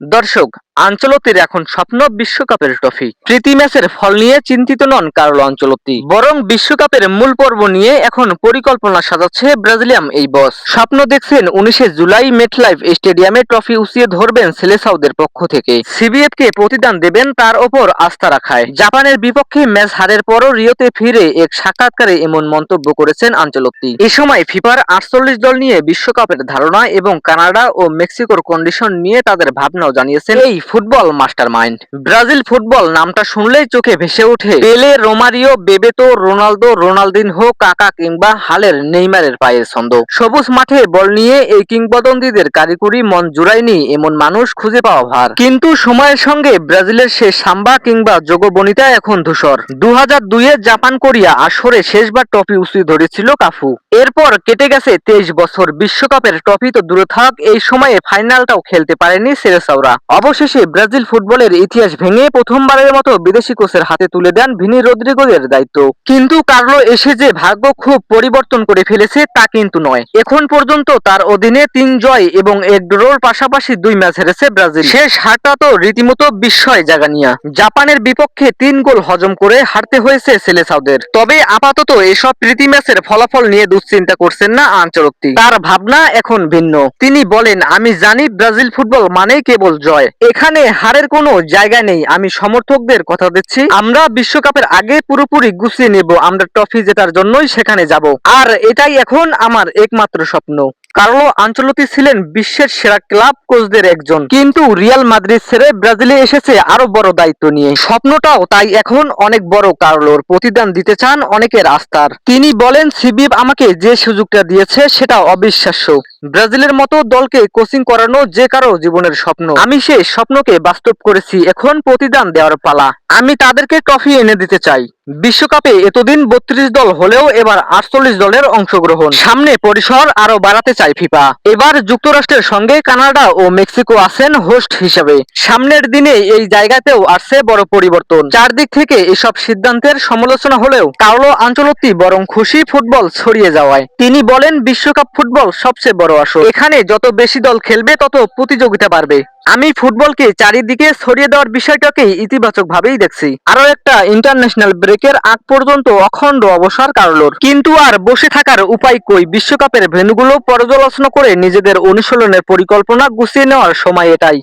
দর্শক আঞ্চলতির এখন স্বপ্ন বিশ্বকাপের ট্রফি। প্রীতি ম্যাচের ফল নিয়ে চিন্তিত নন কার্লো আঞ্চলতি। বরং বিশ্বকাপের মূল পর্ব নিয়ে এখন পরিকল্পনা সাজাচ্ছে ব্রাজিলিয়াম এই বস। স্বপ্ন দেখছেন উনিশে জুলাই মেটলাইফ স্টেডিয়ামে ট্রফি উঁচিয়ে ধরবেন সেলেসাউদের পক্ষ থেকে। সিবিএফ কে প্রতিদান দেবেন তার ওপর আস্থা রাখায়। জাপানের বিপক্ষে ম্যাচ হারের পরও রিওতে ফিরে এক সাক্ষাৎকারে এমন মন্তব্য করেছেন আঞ্চলতি। এ সময় ফিফার আটচল্লিশ দল নিয়ে বিশ্বকাপের ধারণা এবং কানাডা ও মেক্সিকোর কন্ডিশন নিয়ে তাদের ভাবনাও জানিয়েছেন এই football master mind Brazil football, নামটা শুনলেই চোখে ভেসে ওঠে। পেলে, রোমারিও, বেবেতো, রোনালদো, রোনালদিনহো, কাকা কিংবা হালের, নেইমারের পায়ের ছন্দ। সবুজ মাঠে বল নিয়ে এই কিংবদন্তিদের কারিকুরি মন জুড়ায়নি এমন মানুষ খুঁজে পাওয়া ভার। কিন্তু সময়ের সঙ্গে ব্রাজিলের শেষ সাম্বা কিংবা যোগবনিতা এখন ধূসর। দু হাজার দুইয়ে জাপান কোরিয়া আসরে শেষবার ট্রফি উঁচু ধরেছিল কাফু। এরপর কেটে গেছে তেইশ বছর বিশ্বকাপের ট্রফি তো দূরে থাক, এই সময়ে ফাইনালটাও খেলতে পারেনি সেরেসাওরা। অবশেষে ব্রাজিল ফুটবলের ইতিহাস ভেঙে প্রথমবারের মতো বিদেশি কোচের হাতে তুলে দেন ভিনি রদ্রিগোদের দায়িত্ব। কিন্তু কার্লো এসে যে ভাগ্য খুব পরিবর্তন করে ফেলেছে তা কিন্তু নয়। এখন পর্যন্ত তার অধীনে তিন জয় এবং এক ড্রোর পাশাপাশি দুই ম্যাচ হেরেছে ব্রাজিল। শেষ হারটা তো রীতিমতো বিস্ময় জাগানিয়া। জাপানের বিপক্ষে তিন গোল হজম করে হারতে হয়েছে সেলেসাউদের। তবে আপাতত এসব প্রীতি ম্যাচের ফলাফল নিয়ে দুশ্চিন্তা করছেন না আঞ্চলতি তার ভাবনা এখন ভিন্ন। তিনি বলেন, আমি জানি ব্রাজিল ফুটবল মানেই কেবল জয়। এখানে হারের কোনো জায়গা নেই। আমি সমর্থকদের কথা দিচ্ছি। আমরা বিশ্বকাপের আগে পুরোপুরি গুছিয়ে নেব। আমরা ট্রফি জেতার জন্যই সেখানে যাব। আর এটাই এখন আমার একমাত্র স্বপ্ন। কার্লো আঞ্চলতি ছিলেন বিশ্বের সেরা ক্লাব কোচদের একজন। কিন্তু রিয়াল মাদ্রিদ ছেড়ে ব্রাজিলে এসেছে আরও বড় দায়িত্ব নিয়ে। স্বপ্নটাও তাই এখন অনেক বড় কার্লোর। প্রতিদান দিতে চান অনেকের আস্থার। তিনি বলেন সিবিএফ আমাকে যে সুযোগটা দিয়েছে সেটা অবিশ্বাস্য। ব্রাজিলের মতো দলকে কোচিং করানো যে কারও জীবনের স্বপ্ন। আমি সেই স্বপ্নকে বাস্তব করেছি, এখন প্রতিদান দেওয়ার পালা। আমি তাদেরকে ট্রফি এনে দিতে চাই। বিশ্বকাপে এতদিন বত্রিশ দল হলেও এবার আটচল্লিশ দলের অংশগ্রহণ। সামনে পরিসর আরও বাড়াতে চায় ফিফা। এবার যুক্তরাষ্ট্রের সঙ্গে কানাডা ও মেক্সিকো আছেন হোস্ট হিসেবে। সামনের দিনে এই জায়গাতেও আসছে বড় পরিবর্তন। চারদিক থেকে এসব সিদ্ধান্তের সমালোচনা হলেও কার্লো আঞ্চলত্তি বরং খুশি ফুটবল ছড়িয়ে যাওয়ায়। তিনি বলেন, বিশ্বকাপ ফুটবল সবচেয়ে বড় আসর এখানে যত বেশি দল খেলবে, তত প্রতিযোগিতা বাড়বে। আমি ফুটবলকে চারিদিকে ছড়িয়ে দেওয়ার বিষয়টাকেই ইতিবাচক ভাবেই দেখছি। আরও একটা ইন্টারন্যাশনাল ব্রেকের আগ পর্যন্ত অখণ্ড অবসর কারলোর। কিন্তু আর বসে থাকার উপায় কই? বিশ্বকাপের ভেনুগুলো পর্যালোচনা করে নিজেদের অনুশীলনের পরিকল্পনা গুছিয়ে নেওয়ার সময় এটাই।